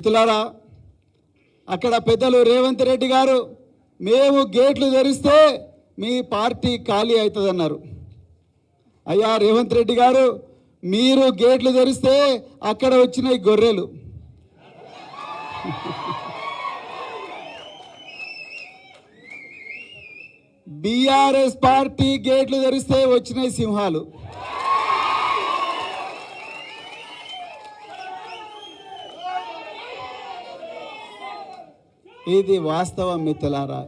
మిత్రులారా అక్కడ పెద్దలు రేవంత్ రెడ్డి గారు మేము గేట్లు తెరిస్తే మీ పార్టీ ఖాళీ అవుతుందన్నారు. అయ్యా రేవంత్ రెడ్డి గారు మీరు గేట్లు తెరిస్తే అక్కడ వచ్చినాయి గొర్రెలు. బీఆర్ఎస్ పార్టీ గేట్లు తెరిస్తే వచ్చినాయి సింహాలు. ఇది వాస్తవం మిత్రులారా.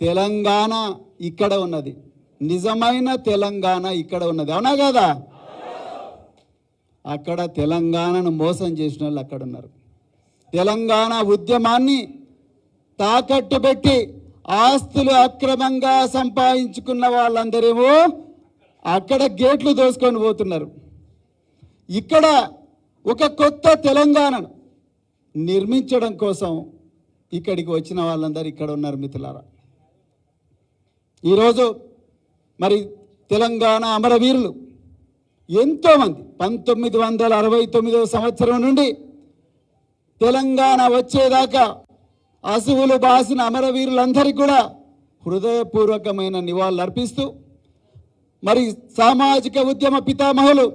తెలంగాణ ఇక్కడ ఉన్నది. నిజమైన తెలంగాణ ఇక్కడ ఉన్నది. అవునా కదా? అక్కడ తెలంగాణను మోసం చేసిన వాళ్ళు అక్కడ ఉన్నారు. తెలంగాణ ఉద్యమాన్ని తాకట్టు పెట్టి ఆస్తులు అక్రమంగా సంపాదించుకున్న వాళ్ళందరేమో అక్కడ గేట్లు దోసుకొని పోతున్నారు. ఇక్కడ ఒక కొత్త తెలంగాణను నిర్మించడం కోసం ఇక్కడికి వచ్చిన వాళ్ళందరూ ఇక్కడ ఉన్నారు మిత్రులారా. ఈరోజు మరి తెలంగాణ అమరవీరులు ఎంతోమంది పంతొమ్మిది వందల అరవై తొమ్మిదవ సంవత్సరం నుండి తెలంగాణ వచ్చేదాకా అసువులు బాసిన అమరవీరులందరికీ కూడా హృదయపూర్వకమైన నివాళులు అర్పిస్తూ మరి సామాజిక ఉద్యమ పితామహులు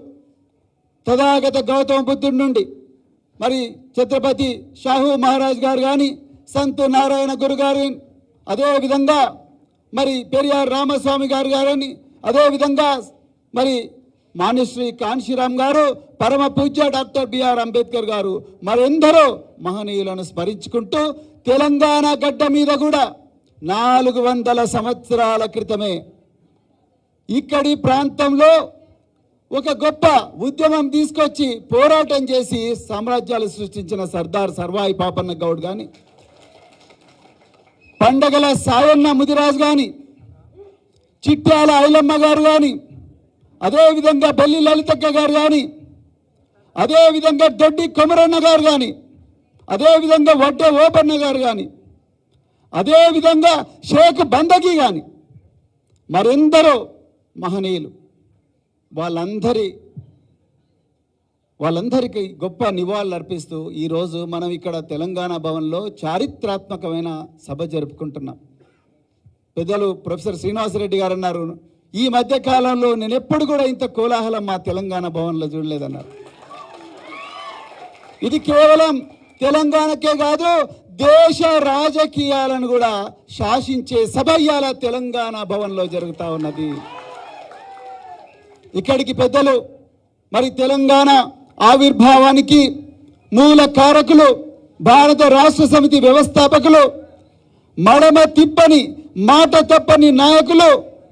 తథాగత గౌతమ బుద్ధుడి నుండి మరి ఛత్రపతి షాహు మహారాజ్ గారు కానీ సంతు నారాయణ గురు గారు అదేవిధంగా మరి పెరియార్ రామస్వామి గారు గారని అదేవిధంగా మరి మాన్యశ్రీ కాంశీరామ్ గారు పరమ పూజ్య డాక్టర్ బిఆర్ అంబేద్కర్ గారు మరెందరో మహనీయులను స్మరించుకుంటూ తెలంగాణ గడ్డ మీద కూడా నాలుగు వందల సంవత్సరాల క్రితమే ఇక్కడి ప్రాంతంలో ఒక గొప్ప ఉద్యమం తీసుకొచ్చి పోరాటం చేసి సామ్రాజ్యాలు సృష్టించిన సర్దార్ సర్వాయి పాపన్న గౌడ్ కానీ పండగల సాయన్న ముదిరాజు కానీ చిట్యాల ఐలమ్మ గారు కానీ అదేవిధంగా బెల్లి లలితక్క గారు కానీ అదేవిధంగా దొడ్డి కొమరన్న గారు కానీ అదేవిధంగా వడ్డే ఓపన్న గారు కానీ అదేవిధంగా షేక్ బందకి కానీ మరెందరో మహనీయులు వాళ్ళందరి వాళ్ళందరికీ గొప్ప నివాళులు అర్పిస్తూ ఈరోజు మనం ఇక్కడ తెలంగాణ భవన్లో చారిత్రాత్మకమైన సభ జరుపుకుంటున్నాం. పెద్దలు ప్రొఫెసర్ శ్రీనివాసరెడ్డి గారు అన్నారు ఈ మధ్య కాలంలో నేను ఎప్పుడు కూడా ఇంత కోలాహలం మా తెలంగాణ భవన్లో చూడలేదన్నారు. ఇది కేవలం తెలంగాణకే కాదు దేశ రాజకీయాలను కూడా శాసించే సభ ఇవాళ తెలంగాణ భవన్లో జరుగుతూ ఉన్నది. ఇక్కడికి పెద్దలు మరి తెలంగాణ ఆవిర్భావానికి మూల కారకులు భారత రాష్ట్ర సమితి వ్యవస్థాపకులు మడమ తిప్పని మాట తప్పని నాయకులు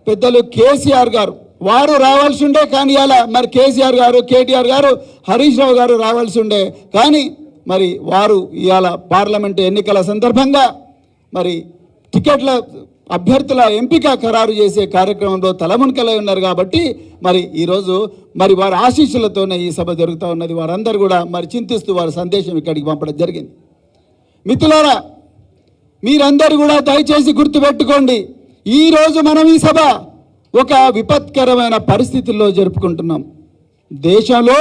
పెద్దలు కేసీఆర్ గారు. వారు రావాల్సి ఉండే కానీ అలా మరి కేసీఆర్ గారు కేటీఆర్ గారు హరీష్ రావు గారు రావాల్సి ఉండే కానీ మరి వారు ఇవాళ పార్లమెంటు ఎన్నికల సందర్భంగా మరి టికెట్ల అభ్యర్థుల ఎంపిక ఖరారు చేసే కార్యక్రమంలో తలమునకలై ఉన్నారు కాబట్టి మరి ఈరోజు మరి వారి ఆశీస్సులతోనే ఈ సభ జరుగుతూ ఉన్నది. వారందరూ కూడా మరి చింతిస్తూ వారి సందేశం ఇక్కడికి పంపడం జరిగింది. మిత్రులారా మీరందరూ కూడా దయచేసి గుర్తుపెట్టుకోండి ఈరోజు మనం ఈ సభ ఒక విపత్కరమైన పరిస్థితుల్లో జరుపుకుంటున్నాం. దేశంలో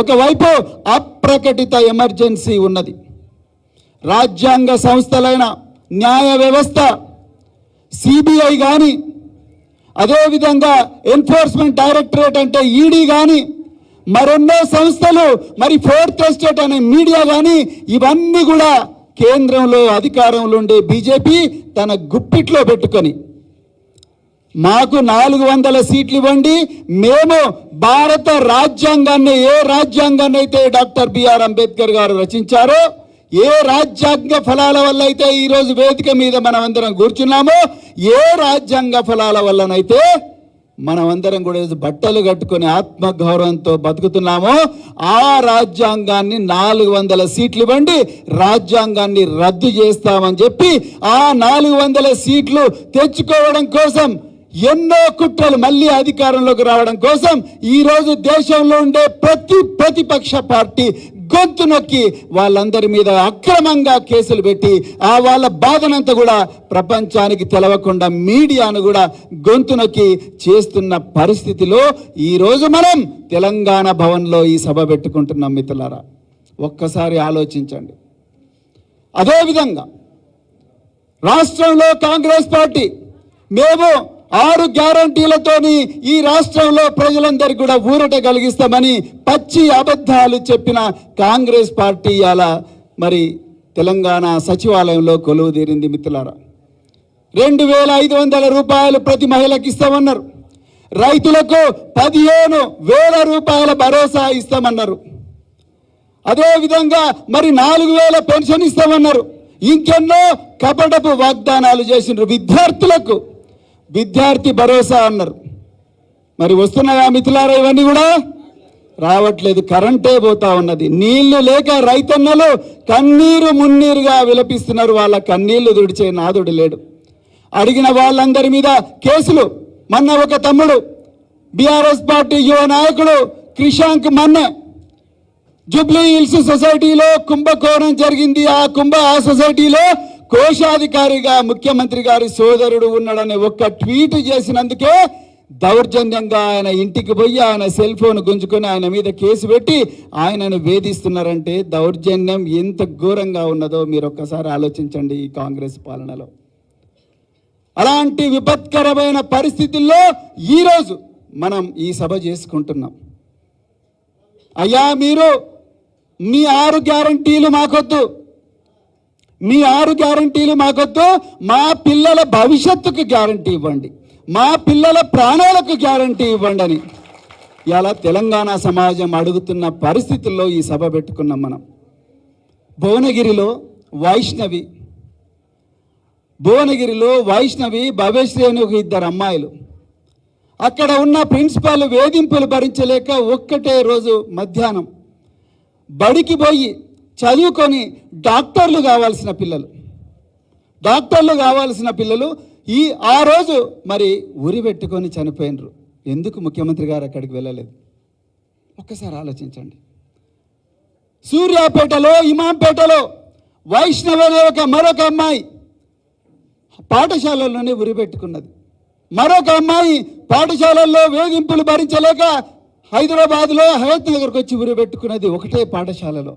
ఒకవైపు అప్రకటిత ఎమర్జెన్సీ ఉన్నది. రాజ్యాంగ సంస్థలైన న్యాయ వ్యవస్థ సిబిఐ కానీ అదేవిధంగా ఎన్ఫోర్స్మెంట్ డైరెక్టరేట్ అంటే ఈడీ కానీ మరెన్నో సంస్థలు మరి ఫోర్త్ ఎస్టేట్ అనే మీడియా కానీ ఇవన్నీ కూడా కేంద్రంలో అధికారంలో ఉండే బీజేపీ తన గుప్పిట్లో పెట్టుకొని మాకు నాలుగు వందల సీట్లు ఇవ్వండి మేము భారత రాజ్యాంగాన్ని ఏ రాజ్యాంగాన్ని అయితే డాక్టర్ బిఆర్ అంబేద్కర్ గారు రచించారో ఏ రాజ్యాంగ ఫలాల వల్ల అయితే ఈరోజు వేదిక మీద మనం అందరం కూర్చున్నామో ఏ రాజ్యాంగ ఫలాల వల్లనైతే మనమందరం కూడా బట్టలు కట్టుకొని ఆత్మగౌరవంతో బతుకుతున్నామో ఆ రాజ్యాంగాన్ని నాలుగు వందల సీట్లు ఇవ్వండి రాజ్యాంగాన్ని రద్దు చేస్తామని చెప్పి ఆ నాలుగు వందల సీట్లు తెచ్చుకోవడం కోసం ఎన్నో కుట్రలు మళ్ళీ అధికారంలోకి రావడం కోసం ఈరోజు దేశంలో ఉండే ప్రతి ప్రతిపక్ష పార్టీ గొంతు నొక్కి వాళ్ళందరి మీద అక్రమంగా కేసులు పెట్టి ఆ వాళ్ళ బాధనంతా కూడా ప్రపంచానికి తెలవకుండా మీడియాను కూడా గొంతు నొక్కి చేస్తున్న పరిస్థితిలో ఈ రోజు మనం తెలంగాణ భవన్లో ఈ సభ పెట్టుకుంటున్నాం మిత్రులారా. ఒక్కసారి ఆలోచించండి. అదేవిధంగా రాష్ట్రంలో కాంగ్రెస్ పార్టీ మేము ఆరు గ్యారంటీలతోని ఈ రాష్ట్రంలో ప్రజలందరికీ కూడా ఊరట కలిగిస్తామని పచ్చి అబద్ధాలు చెప్పిన కాంగ్రెస్ పార్టీ అలా మరి తెలంగాణ సచివాలయంలో కొలువు తీరింది మిత్రులారా. రెండు వేల ఐదు వందల రూపాయలు ప్రతి మహిళకి ఇస్తామన్నారు. రైతులకు పదిహేను వేల రూపాయల భరోసా ఇస్తామన్నారు. అదే విధంగా మరి నాలుగు వేల పెన్షన్ ఇస్తామన్నారు. ఇంకెన్నో కపటపు వాగ్దానాలు చేసిండ్రు విద్యార్థులకు. విద్యార్థి భరోసా అన్నారు. మరి వస్తున్నాయా మిథులారా ఇవన్నీ కూడా? రావట్లేదు కరెంటే పోతా ఉన్నది. నీళ్ళు లేక రైతన్నలు కన్నీరు మున్నీరుగా విలపిస్తున్నారు. వాళ్ళ కన్నీళ్ళు దుడిచే నాదుడు లేడు. అడిగిన వాళ్ళందరి మీద కేసులు. మన ఒక తమ్ముడు బీఆర్ఎస్ పార్టీ యువ నాయకుడు క్రిషాంక్ మన్నె జూబ్లీ హిల్స్ సొసైటీలో కుంభకోణం జరిగింది. ఆ కుంభ ఆ సొసైటీలో కోశాధికారిగా ముఖ్యమంత్రి గారి సోదరుడు ఉన్నాడని ఒక్క ట్వీట్ చేసినందుకే దౌర్జన్యంగా ఆయన ఇంటికి పోయి ఆయన సెల్ ఫోన్ గుంజుకొని ఆయన మీద కేసు పెట్టి ఆయనను వేధిస్తున్నారంటే దౌర్జన్యం ఎంత ఘోరంగా ఉన్నదో మీరు ఒక్కసారి ఆలోచించండి ఈ కాంగ్రెస్ పాలనలో. అలాంటి విపత్కరమైన పరిస్థితుల్లో ఈరోజు మనం ఈ సభ చేసుకుంటున్నాం. అయ్యా మీరు మీ ఆరు గ్యారంటీలు మాకొద్దు. మీ ఆరు గ్యారంటీలు మాకొద్దు మా పిల్లల భవిష్యత్తుకు గ్యారంటీ ఇవ్వండి. మా పిల్లల ప్రాణాలకు గ్యారంటీ ఇవ్వండి అని ఇలా తెలంగాణ సమాజం అడుగుతున్న పరిస్థితుల్లో ఈ సభ పెట్టుకున్నాం మనం. భువనగిరిలో వైష్ణవి భువనగిరిలో వైష్ణవి భవేశ్రీ అని ఒక ఇద్దరు అమ్మాయిలు. అక్కడ ఉన్న ప్రిన్సిపాల్ వేధింపులు భరించలేక ఒక్కటే రోజు మధ్యాహ్నం బడికి పోయి చదువుకొని డాక్టర్లు కావాల్సిన పిల్లలు. డాక్టర్లు కావాల్సిన పిల్లలు ఈ ఆ రోజు మరి ఉరి పెట్టుకొని చనిపోయినరు. ఎందుకు ముఖ్యమంత్రి గారు అక్కడికి వెళ్ళలేదు? ఒక్కసారి ఆలోచించండి. సూర్యాపేటలో ఇమాంపేటలో వైష్ణవ ఒక మరొక అమ్మాయి పాఠశాలల్లోనే ఉరి పెట్టుకున్నది. మరొక అమ్మాయి పాఠశాలల్లో వేధింపులు భరించలేక హైదరాబాద్లో హయత్ నగర్కి వచ్చి ఉరి పెట్టుకున్నది ఒకటే పాఠశాలలో.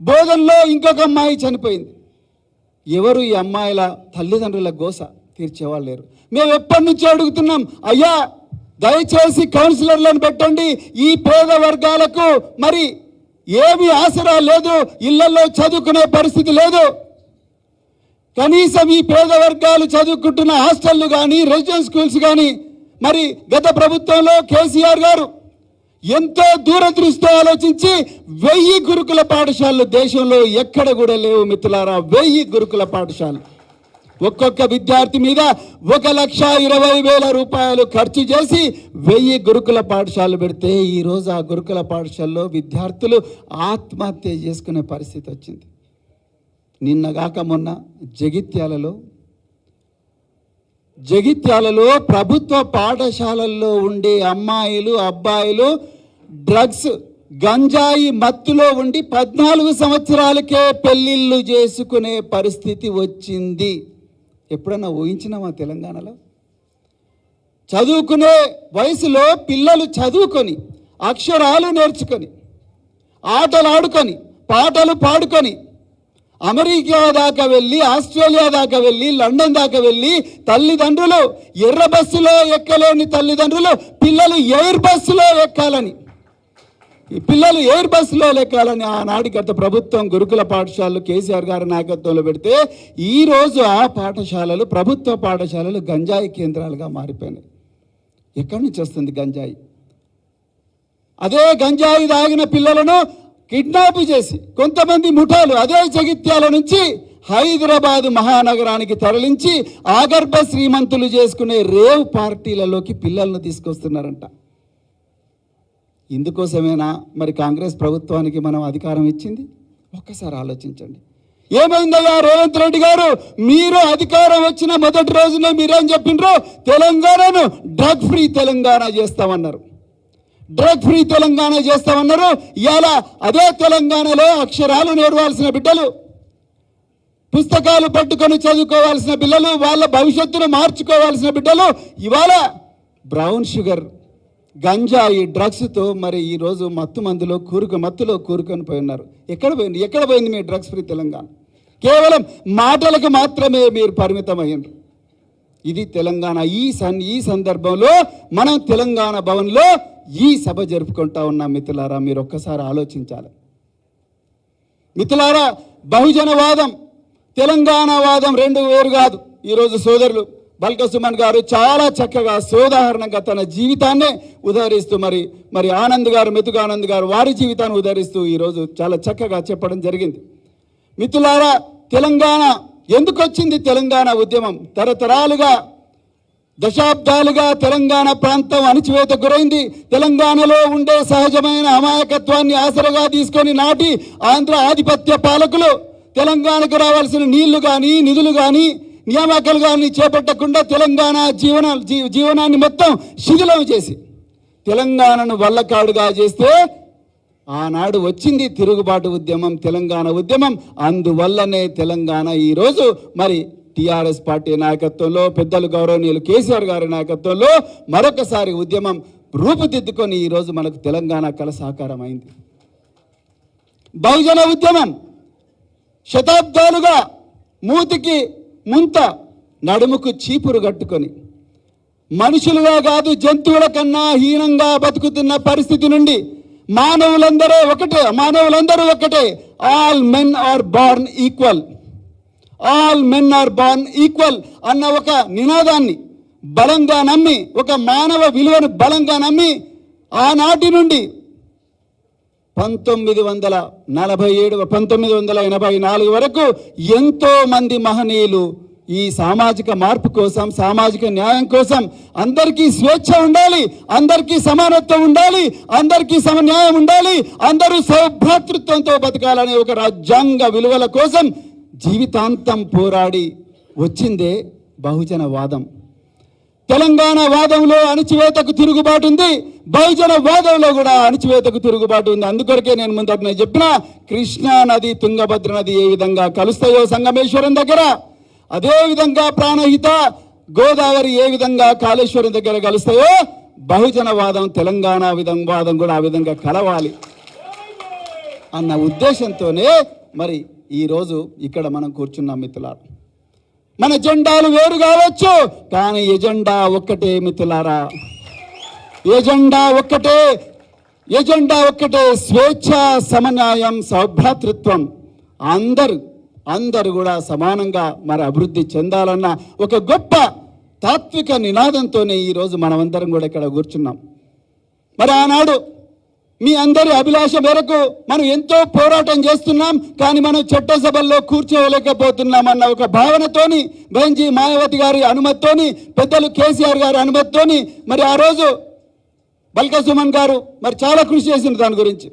బోధనలో ఇంకొక అమ్మాయి చనిపోయింది. ఎవరు ఈ అమ్మాయిల తల్లిదండ్రుల గోస తీర్చేవాళ్ళు లేరు. మేము ఎప్పటి నుంచి అడుగుతున్నాం అయ్యా దయచేసి కౌన్సిలర్లను పెట్టండి ఈ పేద వర్గాలకు మరి ఏమి ఆసరా లేదు ఇళ్ళలో చదువుకునే పరిస్థితి లేదు. కనీసం ఈ పేద వర్గాలు చదువుకుంటున్న హాస్టల్లు కానీ రెసిడెన్స్ స్కూల్స్ కానీ మరి గత ప్రభుత్వంలో కేసీఆర్ గారు ఎంతో దూరదృష్టితో ఆలోచించి వెయ్యి గురుకుల పాఠశాలలు దేశంలో ఎక్కడ కూడా లేవు మిత్రులారా వెయ్యి గురుకుల పాఠశాలలు. ఒక్కొక్క విద్యార్థి మీద ఒక లక్ష ఇరవై వేల రూపాయలు ఖర్చు చేసి వెయ్యి గురుకుల పాఠశాలలు పెడితే ఈరోజు ఆ గురుకుల పాఠశాలలో విద్యార్థులు ఆత్మహత్య చేసుకునే పరిస్థితి వచ్చింది. నిన్నగాక మొన్న జగిత్యాలలో జగిత్యాలలో ప్రభుత్వ పాఠశాలల్లో ఉండే అమ్మాయిలు అబ్బాయిలు డ్రగ్స్ గంజాయి మత్తులో ఉండి పద్నాలుగు సంవత్సరాలకే పెళ్ళిళ్ళు చేసుకునే పరిస్థితి వచ్చింది. ఎప్పుడన్నా ఊహించినామా తెలంగాణలో? చదువుకునే వయసులో పిల్లలు చదువుకొని అక్షరాలు నేర్చుకొని ఆటలు ఆడుకొని పాటలు పాడుకొని అమెరికా దాకా వెళ్ళి ఆస్ట్రేలియా దాకా వెళ్ళి లండన్ దాకా వెళ్ళి తల్లిదండ్రులు ఎర్ర బస్సులో ఎక్కలేని తల్లిదండ్రులు పిల్లలు ఎయిర్ బస్సులో ఎక్కాలని. ఈ పిల్లలు ఎయిర్ బస్సులో ఎక్కాలని ఆనాటి గత ప్రభుత్వం గురుకుల పాఠశాలలు కేసీఆర్ గారి నాయకత్వంలో పెడితే ఈరోజు ఆ పాఠశాలలు ప్రభుత్వ పాఠశాలలు గంజాయి కేంద్రాలుగా మారిపోయినాయి. ఎక్కడి నుంచి వస్తుంది గంజాయి? అదే గంజాయి తాగిన పిల్లలను కిడ్నాప్ చేసి కొంతమంది ముఠాలు అదే జగిత్యాల నుంచి హైదరాబాద్ మహానగరానికి తరలించి ఆగర్భ శ్రీమంతులు చేసుకునే రేవ్ పార్టీలలోకి పిల్లలను తీసుకొస్తున్నారంట. ఇందుకోసమేనా మరి కాంగ్రెస్ ప్రభుత్వానికి మనం అధికారం ఇచ్చింది? ఒక్కసారి ఆలోచించండి. ఏమైందయ్యా రేవంత్ రెడ్డి గారు? మీరు అధికారం వచ్చిన మొదటి రోజునే మీరేం చెప్పిండ్రు? తెలంగాణను డ్రగ్ ఫ్రీ తెలంగాణ చేస్తామన్నారు. డ్రగ్ ఫ్రీ తెలంగాణ చేస్తామన్నారు. ఇవాళ అదే తెలంగాణలో అక్షరాలు నేర్వాల్సిన బిడ్డలు పుస్తకాలు పట్టుకొని చదువుకోవాల్సిన పిల్లలు వాళ్ళ భవిష్యత్తును మార్చుకోవాల్సిన బిడ్డలు ఇవాళ బ్రౌన్ షుగర్ గంజాయి డ్రగ్స్తో మరి ఈరోజు మత్తు మందులో కూరుకు మత్తులో కూరుకొని పోయి ఉన్నారు. ఎక్కడ పోయింది? ఎక్కడ పోయింది మీ డ్రగ్స్ ఫ్రీ తెలంగాణ? కేవలం మాటలకు మాత్రమే మీరు పరిమితమయ్యారు ఇది తెలంగాణ. ఈ సన్ ఈ సందర్భంలో మనం తెలంగాణ భవన్లో ఈ సభ జరుపుకుంటా ఉన్నాం మిత్రులారా మీరు ఒక్కసారి ఆలోచించాలి. మిత్రులారా బహుజనవాదం తెలంగాణ వాదం రెండు వేరు కాదు. ఈరోజు సోదరులు బల్క సుమన్ గారు చాలా చక్కగా సోదాహరణంగా తన జీవితాన్నే ఉదహరిస్తూ మరి మరి ఆనంద్ గారు మెతుకానంద్ గారు వారి జీవితాన్ని ఉదహరిస్తూ ఈరోజు చాలా చక్కగా చెప్పడం జరిగింది. మిత్రులారా తెలంగాణ ఎందుకు వచ్చింది తెలంగాణ ఉద్యమం? తరతరాలుగా దశాబ్దాలుగా తెలంగాణ ప్రాంతం అణచివేత గురైంది. తెలంగాణలో ఉండే సహజమైన అమాయకత్వాన్ని ఆసరగా తీసుకొని నాటి ఆంధ్ర ఆధిపత్య పాలకులు తెలంగాణకు రావాల్సిన నీళ్ళు కానీ నిధులు కానీ నియామకాలు కానీ చేపట్టకుండా తెలంగాణ జీవన జీవనాన్ని మొత్తం శిథిలం చేసి తెలంగాణను వల్లకాడుగా చేస్తే ఆనాడు వచ్చింది తిరుగుబాటు ఉద్యమం తెలంగాణ ఉద్యమం. అందువల్లనే తెలంగాణ ఈరోజు మరి టిఆర్ఎస్ పార్టీ నాయకత్వంలో పెద్దలు గౌరవనీయులు కేసీఆర్ గారి నాయకత్వంలో మరొకసారి ఉద్యమం రూపుదిద్దుకొని ఈరోజు మనకు తెలంగాణ కళ సాకారం అయింది బహుజన ఉద్యమం శతాబ్దాలుగా మూతికి ముంత నడుముకు చీపురు కట్టుకొని మనుషులుగా కాదు జంతువుల కన్నా హీనంగా బతుకుతున్న పరిస్థితి నుండి మానవులందరూ ఒకటే మానవులందరూ ఒకటే. All men are born equal all men are born equal అన్న ఒక నినాదాన్ని బలంగా నమ్మి ఒక మానవ విలువను బలంగా నమ్మి ఆనాటి నుండి పంతొమ్మిది వందల నలభై ఏడు పంతొమ్మిది వందల ఎనభై నాలుగు వరకు ఎంతో మంది మహనీయులు ఈ సామాజిక మార్పు కోసం సామాజిక న్యాయం కోసం అందరికీ స్వేచ్ఛ ఉండాలి అందరికీ సమానత్వం ఉండాలి అందరికీ సమన్యాయం ఉండాలి అందరూ సౌభ్రాతృత్వంతో బతకాలనే ఒక రాజ్యాంగ విలువల కోసం జీవితాంతం పోరాడి వచ్చిందే బహుజన వాదం తెలంగాణ వాదంలో అణచివేతకు తిరుగుబాటు ఉంది బహుజన వాదంలో కూడా అణచివేతకు తిరుగుబాటు ఉంది. అందుకొరకే నేను ముందట నేను చెప్పిన కృష్ణా నది తుంగభద్ర నది ఏ విధంగా కలుస్తాయో సంగమేశ్వరం దగ్గర. అదేవిధంగా ప్రాణహిత గోదావరి ఏ విధంగా కాళేశ్వరం దగ్గర కలుస్తాయో బహుజన వాదం తెలంగాణ విధం వాదం కూడా ఆ విధంగా కలవాలి అన్న ఉద్దేశంతోనే మరి ఈరోజు ఇక్కడ మనం కూర్చున్నాం మిత్రులారా మన జెండాలు వేరు కావచ్చు కానీ ఎజెండా ఒక్కటే మిత్రులారా. ఎజెండా ఒక్కటే ఎజెండా ఒక్కటే స్వేచ్ఛ సమన్యాయం సౌభ్రాతృత్వం. అందరు అందరు కూడా సమానంగా మరి అభివృద్ధి చెందాలన్న ఒక గొప్ప తాత్విక నినాదంతోనే ఈరోజు మనమందరం కూడా ఇక్కడ కూర్చున్నాం. మరి ఆనాడు మీ అందరి అభిలాష మేరకు మనం ఎంతో పోరాటం చేస్తున్నాం కానీ మనం చట్టసభల్లో కూర్చోలేకపోతున్నామన్న ఒక భావనతోని బెంజీ మాయావతి గారి అనుమతితోని పెద్దలు కేసీఆర్ గారి అనుమతితోని మరి ఆ రోజు బల్క సుమన్ గారు మరి చాలా కృషి చేసింది దాని గురించి.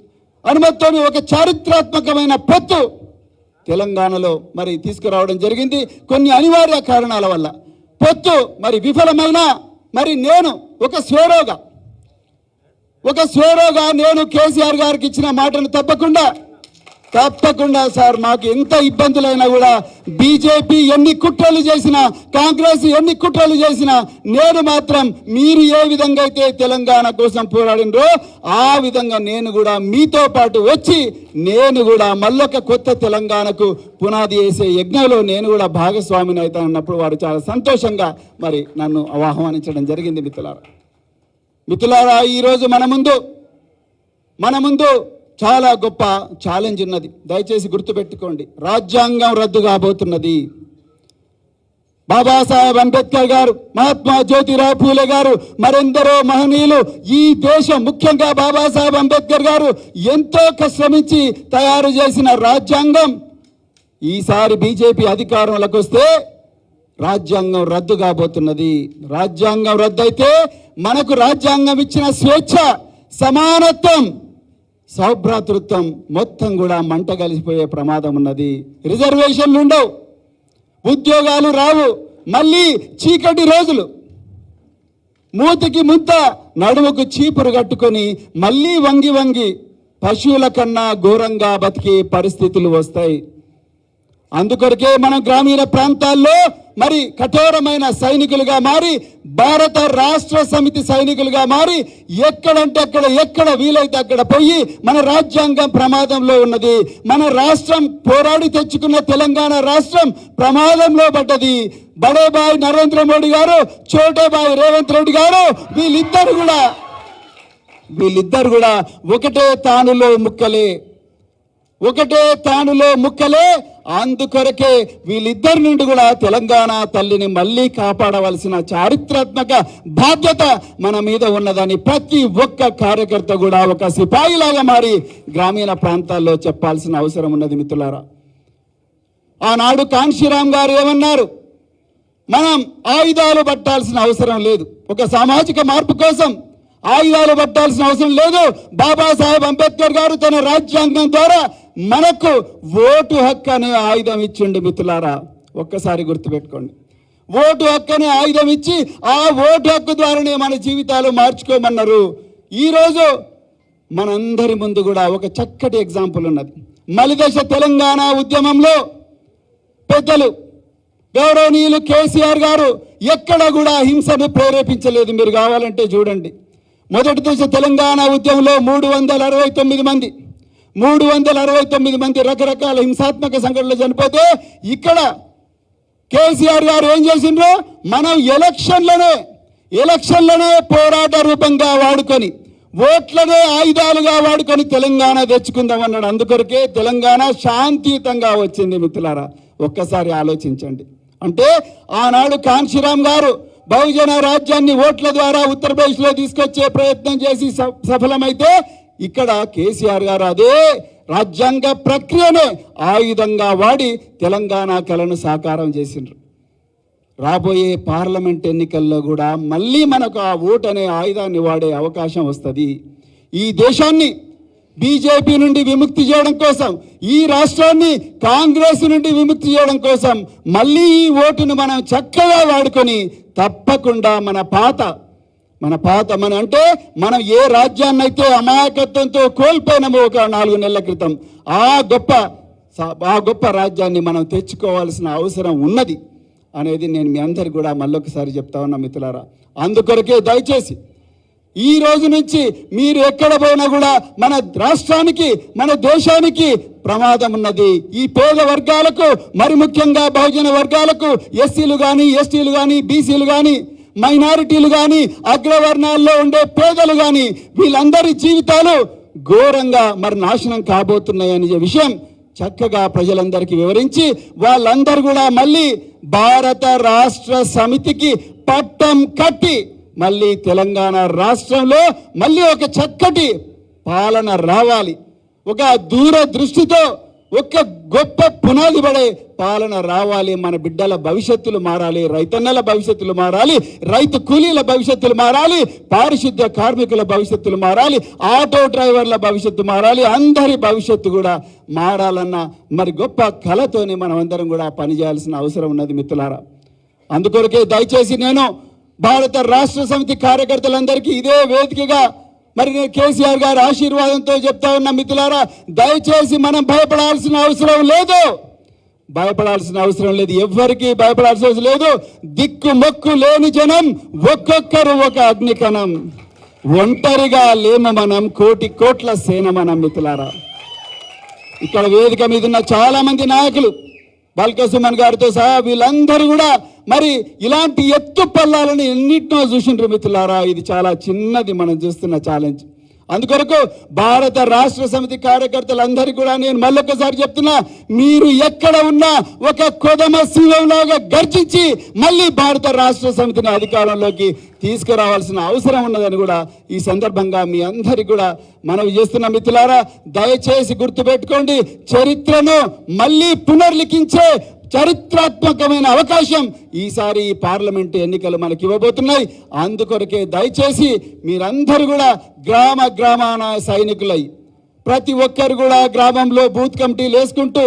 అనుమతితోని ఒక చారిత్రాత్మకమైన పొత్తు తెలంగాణలో మరి తీసుకురావడం జరిగింది. కొన్ని అనివార్య కారణాల వల్ల. పొత్తు మరి విఫలమైన మరి నేను ఒక స్వేరోగా. ఒక స్వరోగా నేను కేసీఆర్ గారికి ఇచ్చిన మాటను తప్పకుండా తప్పకుండా సార్ మాకు ఎంత ఇబ్బందులైనా కూడా బీజేపీ ఎన్ని కుట్రలు చేసినా కాంగ్రెస్ ఎన్ని కుట్రలు చేసినా నేను మాత్రం మీరు ఏ విధంగా అయితే తెలంగాణ కోసం పోరాడినరో ఆ విధంగా నేను కూడా మీతో పాటు వచ్చి నేను కూడా మళ్ళొక కొత్త తెలంగాణకు పునాది వేసే యజ్ఞంలో నేను కూడా భాగస్వామిని అవుతానన్నప్పుడు వారు చాలా సంతోషంగా మరి నన్ను ఆహ్వానించడం జరిగింది మిత్రులారా. మిత్రులారా ఈరోజు మన ముందు మన ముందు చాలా గొప్ప ఛాలెంజ్ ఉన్నది. దయచేసి గుర్తుపెట్టుకోండి. రాజ్యాంగం రద్దు కాబోతున్నది. బాబాసాహెబ్ అంబేద్కర్ గారు మహాత్మా జ్యోతిరావు పూలే గారు మరెందరో మహనీయులు ఈ దేశం ముఖ్యంగా బాబాసాహెబ్ అంబేద్కర్ గారు ఎంతో కష్టమించి తయారు చేసిన రాజ్యాంగం. ఈసారి బీజేపీ అధికారంలోకి వస్తే రాజ్యాంగం రద్దు కాబోతున్నది. రాజ్యాంగం రద్దయితే మనకు రాజ్యాంగం ఇచ్చిన స్వేచ్ఛ సమానత్వం సౌభ్రాతృత్వం మొత్తం కూడా మంట కలిసిపోయే ప్రమాదం ఉన్నది. రిజర్వేషన్లు ఉండవు. ఉద్యోగాలు రావు. మళ్ళీ చీకటి రోజులు. మూతికి ముద్ద నడుముకు చీపురు కట్టుకొని మళ్ళీ వంగి వంగి పశువుల కన్నా ఘోరంగా బతికే పరిస్థితులు వస్తాయి. అందుకొరకే మనం గ్రామీణ ప్రాంతాల్లో మరి కఠోరమైన సైనికులుగా మారి భారత రాష్ట్ర సమితి సైనికులుగా మారి ఎక్కడంటే అక్కడ ఎక్కడ వీలైతే అక్కడ పోయి మన రాజ్యాంగం ప్రమాదంలో ఉన్నది. మన రాష్ట్రం పోరాడి తెచ్చుకున్న తెలంగాణ రాష్ట్రం ప్రమాదంలో పడ్డది. బడేబాయ్ నరేంద్ర మోడీ గారు చోటేబాయ్ రేవంత్ రెడ్డి గారు వీళ్ళిద్దరు కూడా వీళ్ళిద్దరు కూడా ఒకటే తానులో ముక్కలే. ఒకటే తానులో ముక్కలే అందుకొరకే వీళ్ళిద్దరి నుండి కూడా తెలంగాణ తల్లిని మళ్ళీ కాపాడవలసిన చారిత్రాత్మక బాధ్యత మన మీద ఉన్నదని ప్రతి ఒక్క కార్యకర్త కూడా ఒక సిపాయిలాగా మారి గ్రామీణ ప్రాంతాల్లో చెప్పాల్సిన అవసరం ఉన్నది మిత్రులారా. ఆనాడు కాంక్షిరామ్ గారు ఏమన్నారు? మనం ఆయుధాలు పట్టాల్సిన అవసరం లేదు. ఒక సామాజిక మార్పు కోసం ఆయుధాలు పట్టాల్సిన అవసరం లేదు. బాబాసాహెబ్ అంబేద్కర్ గారు తన రాజ్యాంగం ద్వారా మనకు ఓటు హక్కు అనే ఆయుధం ఇచ్చిండు మిత్రులారా. ఒక్కసారి గుర్తుపెట్టుకోండి. ఓటు హక్కు అనే ఆయుధం ఇచ్చి ఆ ఓటు హక్కు ద్వారానే మన జీవితాలు మార్చుకోమన్నారు. ఈరోజు మనందరి ముందు కూడా ఒక చక్కటి ఎగ్జాంపుల్ ఉన్నది. మలిదశ తెలంగాణ ఉద్యమంలో పెద్దలు గౌరవనీయులు కేసీఆర్ గారు ఎక్కడ కూడా హింసను ప్రేరేపించలేదు. మీరు కావాలంటే చూడండి. మొదటి దశ తెలంగాణ ఉద్యమంలో మూడు వందల అరవై తొమ్మిది మంది. మూడు వందల అరవై తొమ్మిది మంది రకరకాల హింసాత్మక సంఘటనలు చనిపోతే ఇక్కడ కేసీఆర్ గారు ఏం చేసిండ్రు? మనం ఎలక్షన్లనే ఎలక్షన్లనే పోరాట రూపంగా వాడుకొని ఓట్లనే ఆయుధాలుగా వాడుకొని తెలంగాణ తెచ్చుకుందాం అన్నాడు. అందుకొరకే తెలంగాణ శాంతియుతంగా వచ్చింది మిత్రులారా. ఒక్కసారి ఆలోచించండి. అంటే ఆనాడు కాంశీరామ్ గారు బహుజన రాజ్యాన్ని ఓట్ల ద్వారా ఉత్తరప్రదేశ్లో తీసుకొచ్చే ప్రయత్నం చేసి స- సఫలమైతే ఇక్కడ కేసీఆర్ గారు అదే రాజ్యాంగ ప్రక్రియనే ఆయుధంగా వాడి తెలంగాణ కళను సాకారం చేసిండ్రు. రాబోయే పార్లమెంట్ ఎన్నికల్లో కూడా మళ్ళీ మనకు ఆ ఓటు అనే ఆయుధాన్ని వాడే అవకాశం వస్తుంది. ఈ దేశాన్ని బీజేపీ నుండి విముక్తి చేయడం కోసం ఈ రాష్ట్రాన్ని కాంగ్రెస్ నుండి విముక్తి చేయడం కోసం మళ్ళీ ఈ ఓటును మనం చక్కగా వాడుకొని తప్పకుండా మన పాత మన పాత మన అంటే మనం ఏ రాజ్యాన్ని అయితే అమాయకత్వంతో కోల్పోయినామో ఒక నాలుగు నెలల క్రితం ఆ గొప్ప స- ఆ గొప్ప రాజ్యాన్ని మనం తెచ్చుకోవాల్సిన అవసరం ఉన్నది అనేది నేను మీ అందరికి కూడా మళ్ళొకసారి చెప్తా ఉన్నా మిత్రులారా. అందుకొరకే దయచేసి ఈ రోజు నుంచి మీరు ఎక్కడ పోయినా కూడా మన రాష్ట్రానికి మన దేశానికి ప్రమాదం ఉన్నది. ఈ పేద వర్గాలకు మరి ముఖ్యంగా బహుజన వర్గాలకు ఎస్సీలు కానీ ఎస్టీలు కానీ బీసీలు కానీ మైనారిటీలు కానీ అగ్రవర్ణాల్లో ఉండే పేదలు కానీ వీళ్ళందరి జీవితాలు ఘోరంగా మరి నాశనం కాబోతున్నాయనే విషయం చక్కగా ప్రజలందరికీ వివరించి వాళ్ళందరూ కూడా మళ్ళీ భారత రాష్ట్ర సమితికి పట్టం కట్టి మళ్ళీ తెలంగాణ రాష్ట్రంలో మళ్ళీ ఒక చక్కటి పాలన రావాలి. ఒక దూర దృష్టితో ఒక గొప్ప పునాది పడే పాలన రావాలి. మన బిడ్డల భవిష్యత్తులు మారాలి రైతన్నల భవిష్యత్తులు మారాలి రైతు కూలీల భవిష్యత్తులు మారాలి పారిశుద్ధ్య కార్మికుల భవిష్యత్తులు మారాలి ఆటో డ్రైవర్ల భవిష్యత్తు మారాలి అందరి భవిష్యత్తు కూడా మారాలన్న మరి గొప్ప కళతోనే మనం అందరం కూడా పనిచేయాల్సిన అవసరం ఉన్నది మిత్రులారా. అందుకొరకే దయచేసి నేను భారత రాష్ట్ర సమితి కార్యకర్తలందరికీ ఇదే వేదికగా మరి నేను కేసీఆర్ గారి ఆశీర్వాదంతో చెప్తా ఉన్న మిత్రులారా దయచేసి మనం భయపడాల్సిన అవసరం లేదు. భయపడాల్సిన అవసరం లేదు. ఎవ్వరికీ భయపడాల్సిన అవసరం లేదు. దిక్కు మొక్కు లేని జనం ఒక్కొక్కరు ఒక అగ్నికణం. ఒంటరిగా లేమ మనం కోటి కోట్ల సేన మనం మిత్రులారా. ఇక్కడ వేదిక మీద ఉన్న చాలా మంది నాయకులు బాల్కసుమన్ గారితో సహా వీళ్ళందరూ కూడా మరి ఇలాంటి ఎత్తు పల్లాలని ఎన్నిటినో చూసిండ్రు మిత్రులారా. ఇది చాలా చిన్నది మనం చూస్తున్న ఛాలెంజ్ అందుకొరకు భారత రాష్ట్ర సమితి కార్యకర్తలందరికీ కూడా నేను మళ్ళొకసారి చెప్తున్నా మీరు ఎక్కడ ఉన్నా ఒక కొదమ సింహంలాగా గర్జించి మళ్ళీ భారత రాష్ట్ర సమితిని అధికారంలోకి తీసుకురావాల్సిన అవసరం ఉన్నదని కూడా ఈ సందర్భంగా మీ అందరికి కూడా మనం చేస్తున్న మిత్రులారా. దయచేసి గుర్తుపెట్టుకోండి చరిత్రను మళ్ళీ పునర్లిఖించే చరిత్రాత్మకమైన అవకాశం ఈసారి ఈ పార్లమెంట్ ఎన్నికలు మనకి ఇవ్వబోతున్నాయి. అందుకొరకే దయచేసి మీరందరూ కూడా గ్రామ గ్రామాన సైనికులై ప్రతి ఒక్కరు కూడా గ్రామంలో బూత్ కమిటీలు వేసుకుంటూ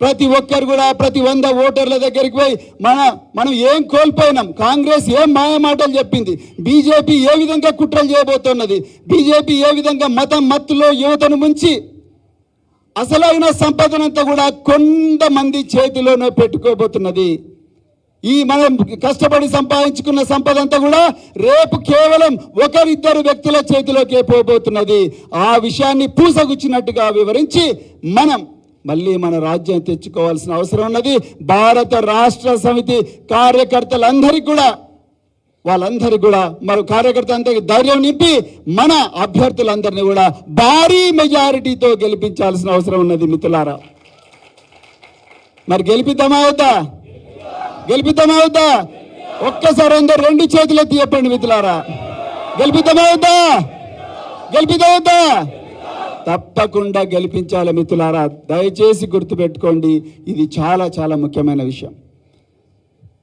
ప్రతి ఒక్కరు కూడా ప్రతి వంద ఓటర్ల దగ్గరికి పోయి మన మనం ఏం కోల్పోయినాం కాంగ్రెస్ ఏం మాయమాటలు చెప్పింది బీజేపీ ఏ విధంగా కుట్రలు చేయబోతున్నది బీజేపీ ఏ విధంగా మతం మత్తులో యువతను ముంచి అసలైన సంపదనంతా కూడా కొంతమంది చేతిలోనే పెట్టుకోబోతున్నది. ఈ మనం కష్టపడి సంపాదించుకున్న సంపద అంతా కూడా రేపు కేవలం ఒకరిద్దరు వ్యక్తుల చేతిలోకే పోబోతున్నది. ఆ విషయాన్ని పూసగుచ్చినట్టుగా వివరించి మనం మళ్ళీ మన రాజ్యం తెచ్చుకోవాల్సిన అవసరం ఉన్నది. భారత రాష్ట్ర సమితి కార్యకర్తలందరికీ కూడా వాళ్ళందరికీ కూడా మరి కార్యకర్తలందరికీ ధైర్యం నింపి మన అభ్యర్థులందరినీ కూడా భారీ మెజారిటీతో గెలిపించాల్సిన అవసరం ఉన్నది మిత్రులారా. మరి గెలిపిద్దామా అవుతా గెలిపిద్దామా అవుతా ఒక్కసారి అందరు రెండు చేతులు తీయపండి మిత్రులారా. గెలిపిద్దామా అవుతా గెలిపిద్దాం తప్పకుండా గెలిపించాలి మిత్రులారా. దయచేసి గుర్తుపెట్టుకోండి ఇది చాలా చాలా ముఖ్యమైన విషయం.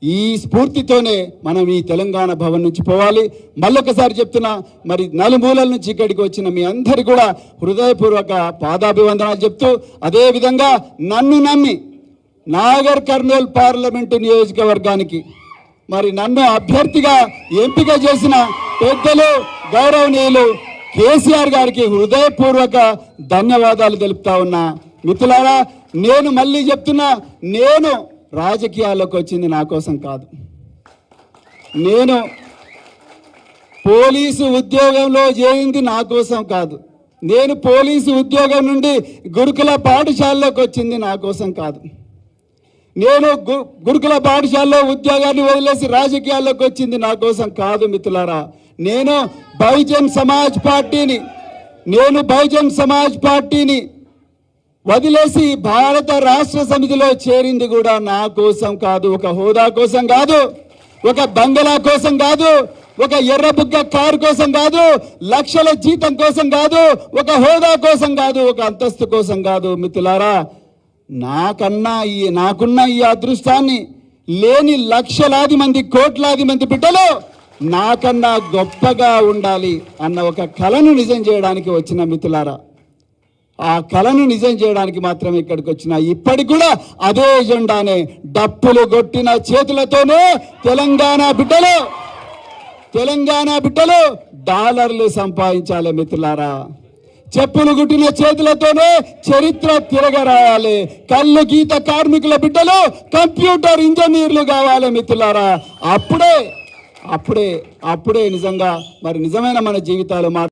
ఈ స్ఫూర్తితోనే మనం ఈ తెలంగాణ భవన్ నుంచి పోవాలి. మళ్ళొకసారి చెప్తున్నా మరి నలుమూలల నుంచి ఇక్కడికి వచ్చిన మీ అందరి కూడా హృదయపూర్వక పాదాభివందనాలు చెప్తూ అదేవిధంగా నన్ను నమ్మి నాగర్ కర్నూల్ పార్లమెంటు నియోజకవర్గానికి మరి నన్ను అభ్యర్థిగా ఎంపిక చేసిన పెద్దలు గౌరవనీయులు కేసీఆర్ గారికి హృదయపూర్వక ధన్యవాదాలు తెలుపుతా ఉన్నా. మిత్రులారా నేను మళ్ళీ చెప్తున్నా నేను రాజకీయాల్లోకి వచ్చింది నా కోసం కాదు. నేను పోలీసు ఉద్యోగంలో చేరింది నా కోసం కాదు. నేను పోలీసు ఉద్యోగం నుండి గురుకుల పాఠశాలలోకి వచ్చింది నా కోసం కాదు. నేను గు- గురుకుల పాఠశాలలో ఉద్యోగాన్ని వదిలేసి రాజకీయాల్లోకి వచ్చింది నా కోసం కాదు మిత్రులారా. నేను బహుజన్ సమాజ్ పార్టీని నేను బహుజన్ సమాజ్ పార్టీని వదిలేసి భారత రాష్ట్ర సమితిలో చేరింది కూడా నా కోసం కాదు ఒక హోదా కోసం కాదు ఒక బంగళా కోసం కాదు ఒక ఎర్రబుగ్గ కారు కోసం కాదు లక్షల జీతం కోసం కాదు ఒక హోదా కోసం కాదు ఒక అంతస్తు కోసం కాదు మిత్రులారా. నాకన్నా ఈ నాకున్న ఈ అదృష్టాన్ని లేని లక్షలాది మంది కోట్లాది మంది బిడ్డలు నాకన్నా గొప్పగా ఉండాలి అన్న ఒక కళను నిజం చేయడానికి వచ్చిన మిత్రులారా. ఆ కళను నిజం చేయడానికి మాత్రమే ఇక్కడికి వచ్చిన. ఇప్పటికి కూడా అదే ఎజెండానే డప్పులు కొట్టిన చేతులతోనే తెలంగాణ బిడ్డలు తెలంగాణ బిడ్డలు డాలర్లు సంపాదించాలి మిత్రులారా. చెప్పులు గుట్టిన చేతులతోనే చరిత్ర తిరగరాయాలి. కళ్ళు గీత కార్మికుల బిడ్డలు కంప్యూటర్ ఇంజనీర్లు కావాలి మిత్రులారా. అప్పుడే అప్పుడే అప్పుడే నిజంగా మరి నిజమైన మన జీవితాలు మా